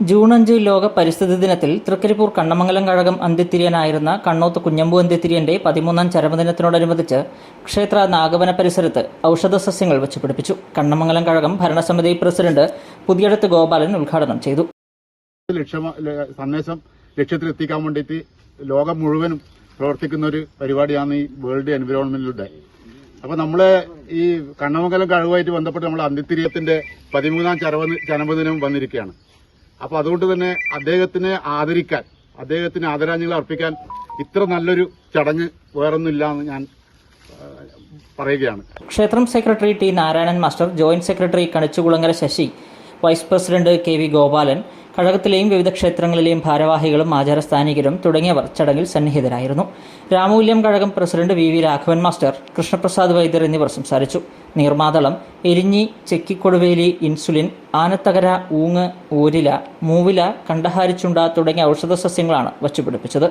June അഞ്ച് ലോക പരിസ്ഥിതി ദിനത്തിൽ തൃക്കരിപ്പൂർ കണ്ണമംഗലം കഴകം അന്ത്യത്തിരിയനായിരുന്ന കണ്ണോത്ത് കുഞ്ഞമ്പു അന്ത്യത്തിരിയന്റെ പതിമൂന്നാം ചരമദിനത്തിനോടനുബന്ധിച്ച് ക്ഷേത്ര നാഗവന പരിസരത്ത് ഔഷധ സസ്യങ്ങൾ വെച്ച് പിടിപ്പിച്ചു കണ്ണമംഗലം കഴകം ഭരണസമിതി പ്രസിഡന്റ് പുതിയടത്ത് ഗോപാലൻ ഉദ്ഘാടനം ചെയ്തു. സന്ദേശം ലക്ഷ്യത്തിലെത്തിക്കാൻ വേണ്ടിയിട്ട് ലോകം മുഴുവനും പ്രവർത്തിക്കുന്ന ഒരു പരിപാടിയാണ് ഈ വേൾഡ് എൻവിറോൺമെന്റൽ ഡേ അപ്പൊ നമ്മൾ ഈ കണ്ണമംഗലം കഴിവുമായിട്ട് ബന്ധപ്പെട്ട് നമ്മൾ അന്ത്യത്തിരിയത്തിന്റെ പതിമൂന്നാം ചരമദിനം വന്നിരിക്കുകയാണ്. അപ്പൊ അതുകൊണ്ട് തന്നെ അദ്ദേഹത്തിനെ ആദരിക്കാൻ അദ്ദേഹത്തിന് ആദരാഞ്ജലികൾ അർപ്പിക്കാൻ ഇത്ര നല്ലൊരു ചടങ്ങ് വേറൊന്നുമില്ല എന്ന് ഞാൻ പറയുകയാണ്. ക്ഷേത്രം secretary T Narayanan master joint secretary Kanichukulangara Sasi vice president K V Gopalan കഴകത്തിലെയും വിവിധ ക്ഷേത്രങ്ങളിലെയും ഭാരവാഹികളും ആചാരസ്ഥാനികരും തുടങ്ങിയവർ ചടങ്ങിൽ സന്നിഹിതരായിരുന്നു. രാമൂല്യം Kazhagam president V V Raghavan master Krishnaprasad വൈദ്യർ എന്നിവർ സംസാരിച്ചു. നീർമാതളം എരിഞ്ഞി ചെക്കിക്കൊടുവേലി ഇൻസുലിൻ ആനത്തകര ഊങ്ങ് ഊരില മൂവില കണ്ടഹാരിച്ചുണ്ട തുടങ്ങിയ ഔഷധ സസ്യങ്ങളാണ് വച്ചുപിടിപ്പിച്ചത്.